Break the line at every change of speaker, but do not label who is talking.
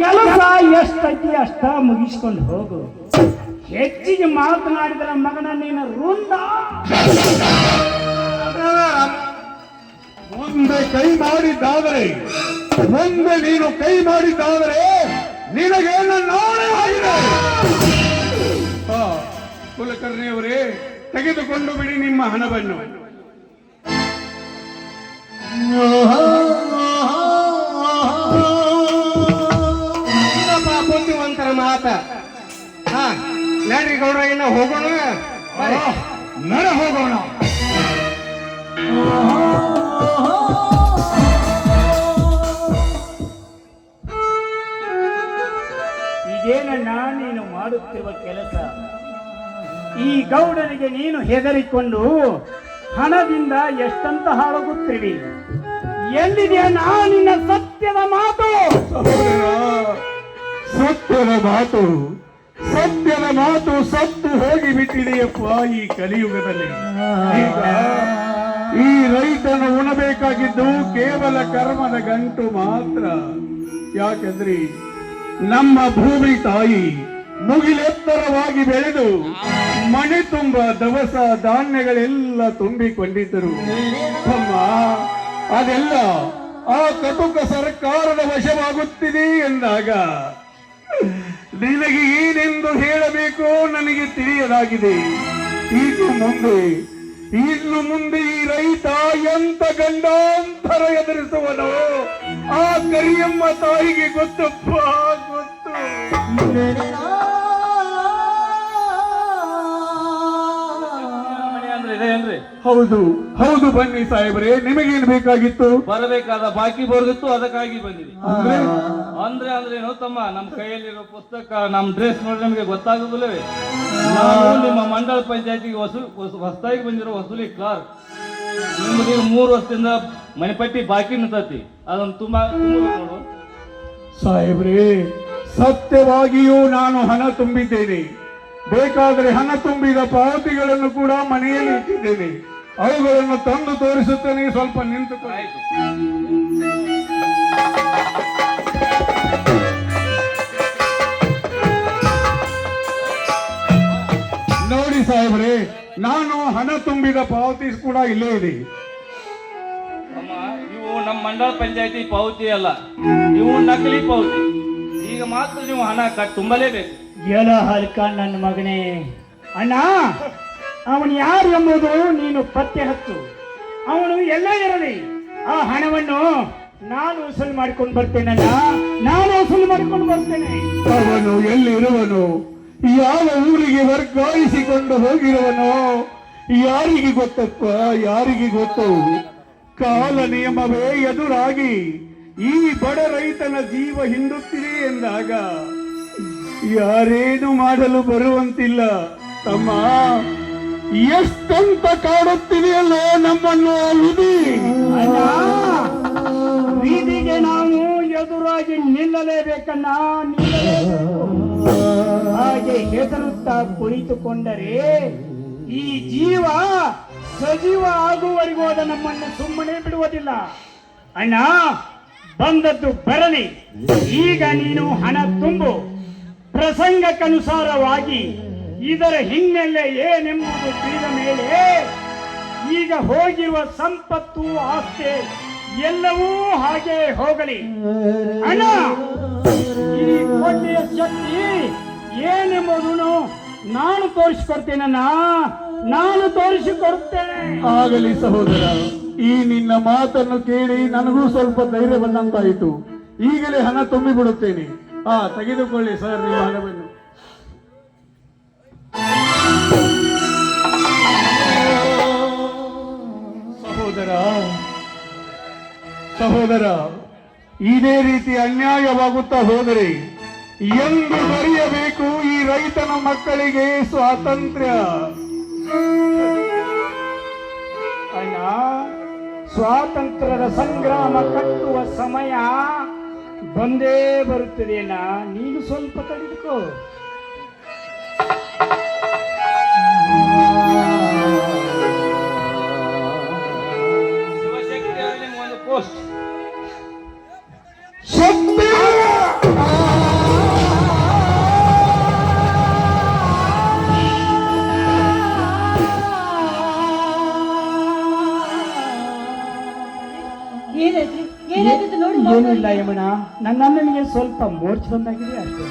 ಕೆಲಸ ಎಷ್ಟೈತಿ ಅಷ್ಟ ಮುಗಿಸ್ಕೊಂಡು ಹೋಗು. ಹೆಚ್ಚಿಗೆ ಮಾತನಾಡಿದ್ರ ಮಗನ ನೀನು ರುಂದ
ಮುಂದೆ ಕೈ ಮಾಡಿದ್ದಾದರೆ ಮುಂದೆ ನೀನು ಕೈ ಮಾಡಿದ್ದಾದರೆ ನಿನಗೆ ನಾಳೆ ಆಗಿದೆ? ಆ, ಕುಲಕರ್ಣಿಯವರೇ ತೆಗೆದುಕೊಂಡು ಬಿಡಿ ನಿಮ್ಮ ಹಣವನ್ನು.
ಹಾ ನಡ್ರಿ ಗೌಡ್ರ ಇನ್ನ ಹೋಗೋಣ?
ನಡೆ ಹೋಗೋಣ.
ಇದೇನಣ್ಣ ನೀನು ಮಾಡುತ್ತಿರುವ ಕೆಲಸ? ಈ ಗೌಡರಿಗೆ ನೀನು ಹೆದರಿಕೊಂಡು ಹಣದಿಂದ ಎಷ್ಟಂತ ಹಾಳಾಗುತ್ತೀವಿ ಎಲ್ಲಿದೆಯಾ ನಾ ನಿನ್ನ ಸತ್ಯದ ಮಾತು?
ಸತ್ಯದ ಮಾತು ಸತ್ಯದ ಮಾತು ಸತ್ತು ಹೋಗಿ ಬಿಟ್ಟಿದೆಯಪ್ಪ ಈ ಕಲಿಯುಗದಲ್ಲಿ. ಈ ರೈತನು ಉಣಬೇಕಾಗಿದ್ದು ಕೇವಲ ಕರ್ಮದ ಗಂಟು ಮಾತ್ರ. ಯಾಕೆಂದ್ರೆ ನಮ್ಮ ಭೂಮಿ ತಾಯಿ ಮುಗಿಲೆತ್ತರವಾಗಿ ಬೆಳೆದು ಮನೆ ತುಂಬ ದವಸ ಧಾನ್ಯಗಳೆಲ್ಲ ತುಂಬಿಕೊಂಡಿದ್ದರು. ತಮ್ಮ ಅದೆಲ್ಲ ಆ ಕಟುಕ ಸರ್ಕಾರದ ವಶವಾಗುತ್ತಿದೆ ಎಂದಾಗ ನಿನಗೆ ಏನೆಂದು ಹೇಳಬೇಕು ನನಗೆ ತಿಳಿಯಲಾಗಿದೆ. ಇನ್ನು ಮುಂದೆ ಇನ್ನು ಮುಂದೆ ಈ ರೈತ ಎಂತ ಗಂಡಾಂತರ ಎದುರಿಸುವನು ಆ ಕರಿಯಮ್ಮ ತಾಯಿಗೆ ಗೊತ್ತಪ್ಪ ಗೊತ್ತು. ಹೌದು ಹೌದು ಬನ್ನಿ ಸಾಹೇಬ್ರೆ ನಿಮಗೇನು ಬೇಕಾಗಿತ್ತು?
ಬರಬೇಕಾದ ಬಾಕಿ ಬರುತ್ತೋ ಅದಕ್ಕಾಗಿ ಬಂದಿದೆ.
ಅಂದ್ರೆ
ಅಂದ್ರೆ ಅಂದ್ರೆ ಏನೋ ತಮ್ಮ ನಮ್ಮ ಕೈಯಲ್ಲಿರೋ ಪುಸ್ತಕ ನಮ್ಮ ಡ್ರೆಸ್ ನೋಡಿ ನಮಗೆ ಗೊತ್ತಾಗೋದಿಲ್ಲವೇ ನಾವು ನಿಮ್ಮ ಮಂಡಳ ಪಂಚಾಯತಿಗೆ ವಸೂಲಿ ಹೊಸದಾಗಿ ಬಂದಿರೋ ವಸೂಲಿ ಕ್ಲಾರ್ಕ್ ನಿಮ್ಗೆ ಮೂರು ವರ್ಷದಿಂದ ಮನೆಪಟ್ಟಿ ಬಾಕಿ ನಿಂತತಿ. ಅದನ್ನು ತುಂಬಾ ಸಾಹೇಬ್ರಿ ನೋಡು.
ಸಾಹೇಬ್ರೇ ಸತ್ಯವಾಗಿಯೂ ನಾನು ಹಣ ತುಂಬಿದ್ದೇನೆ. ಬೇಕಾದರೆ ಹಣ ತುಂಬಿದ ಪಾವತಿಗಳನ್ನು ಕೂಡ ಮನೆಯಲ್ಲಿ ಇಟ್ಟಿದ್ದೇನೆ. ಅವುಗಳನ್ನು ತಂದು ತೋರಿಸುತ್ತೇನೆ ಸ್ವಲ್ಪ ನಿಂತುಕೊಳ್ಳಿ.
ಆಯ್ತು.
ನಾನು ಹಣ ತುಂಬಿದ ಪಾವತಿ ಕೂಡ ಇಲ್ಲೇ ಇದೆ.
ಅಮ್ಮ ಇವು ನಮ್ಮ ಮಂಡಳ ಪಂಚಾಯತಿ ಪಾವತಿ ಅಲ್ಲ. ಇವು ನಕಲಿ ಪಾವತಿ. ಈಗ ಮಾತ್ರ ನೀವು ಹಣ ಕಟ್ ತುಂಬಲೇಬೇಕು.
ಎಲ್ಲ ಹಲ್ಕ ನನ್ನ ಮಗನೇ. ಅಣ್ಣ ಅವನು ಯಾರು ಎಂಬುದು ನೀನು ಪತ್ತೆ ಹತ್ತು ಅವನು ಎಲ್ಲ ಇರಲಿ ಆ ಹಣವನ್ನು ನಾನು ವಸೂಲು ಮಾಡ್ಕೊಂಡು ಬರ್ತೇನಲ್ಲ ನಾನು ವಸೂಲು ಮಾಡ್ಕೊಂಡು ಬರ್ತೇನೆ.
ಅವನು ಎಲ್ಲಿರುವನು? ಯಾವ ಊರಿಗೆ ವರ್ಗಾಯಿಸಿಕೊಂಡು ಹೋಗಿರುವನೋ, ಯಾರಿಗೆ ಗೊತ್ತಪ್ಪ, ಯಾರಿಗೆ ಗೊತ್ತು ಕಾಲ ನಿಯಮವೇ ಎದುರಾಗಿ, ಈ ಬಡ ರೈತನ ಜೀವ ಹಿಂಡುತ್ತಿದೆ ಎಂದಾಗ, ಯಾರೇನು ಮಾಡಲು ಬರುವಂತಿಲ್ಲ. ತಮ್ಮ, ಎಷ್ಟಂತ ಕಾಡುತ್ತಿದೆಯಲ್ಲೋ ನಮ್ಮನ್ನು ವಿಧಿ
ಬೀದಿಗೆ ನಾವು ಎದುರಾಗಿ ನಿಲ್ಲಲೇಬೇಕನ್ನ ನಿಲ್ಲಲೇಬೇಕು. ಹಾಗೆ ಹೆದರುತ್ತಾ ಕುಳಿತುಕೊಂಡರೆ ಈ ಜೀವ ಸಜೀವ ಆಗುವವರೆಗೂ ಅದು ನಮ್ಮನ್ನು ಸುಮ್ಮನೆ ಬಿಡುವುದಿಲ್ಲ. ಅಣ್ಣ, ಬಂದದ್ದು ಬರಲಿ. ಈಗ ನೀನು ಹಣ ತುಂಬು. ಪ್ರಸಂಗಕ್ಕನುಸಾರವಾಗಿ ಇದರ ಹಿನ್ನೆಲೆ ಏನೆಂಬುದು ತಿಳಿದ ಮೇಲೆ ಈಗ ಹೋಗಿರುವ ಸಂಪತ್ತು ಆಸ್ತಿ ಎಲ್ಲವೂ ಹಾಗೆ ಹೋಗಲಿ. ಅಣ್ಣ, ಈ ಕೋಟೆಯ ಶಕ್ತಿ ಏನೆಂಬುದನ್ನು ನಾನು ತೋರಿಸಿಕೊಡ್ತೇನಣ್ಣ. ನಾನು ತೋರಿಸಿಕೊಡ್ತೇನೆ.
ಆಗಲಿ ಸಹೋದರ, ಈ ನಿನ್ನ ಮಾತನ್ನು ಕೇಳಿ ನನಗೂ ಸ್ವಲ್ಪ ಧೈರ್ಯ ಬಂದಂತಾಯಿತು ಈಗಲೇ ಹಣ ತುಂಬಿ ಬಿಡುತ್ತೇನೆ ಆ, ತೆಗೆದುಕೊಳ್ಳಿ ಸರ್, ನಿಮ್ಮ ಹಣವನ್ನು. ಸಹೋದರ ಇದೇ ರೀತಿ ಅನ್ಯಾಯವಾಗುತ್ತಾ ಹೋದರೆ ಎಂದು ಬರೆಯಬೇಕು ಈ ರೈತನ ಮಕ್ಕಳಿಗೆ ಸ್ವಾತಂತ್ರ್ಯ.
ಅಣ್ಣ, ಸ್ವಾತಂತ್ರ್ಯದ ಸಂಗ್ರಾಮ ಕಟ್ಟುವ ಸಮಯ ಬಂದೇ ಬರುತ್ತದೆ ಅಣ್ಣ. ನೀನು ಸ್ವಲ್ಪ ತಡೆದುಕೋ.
ಏನಾಯ್ತು ನೋಡಿ
ಏನಿಲ್ಲ ಯಮಣ ನನ್ನ ಅಣ್ಣನಿಗೆ ಸ್ವಲ್ಪ ಮೋರ್ಚ್ ಬಂದಾಗಿದೆ ಅಷ್ಟೇ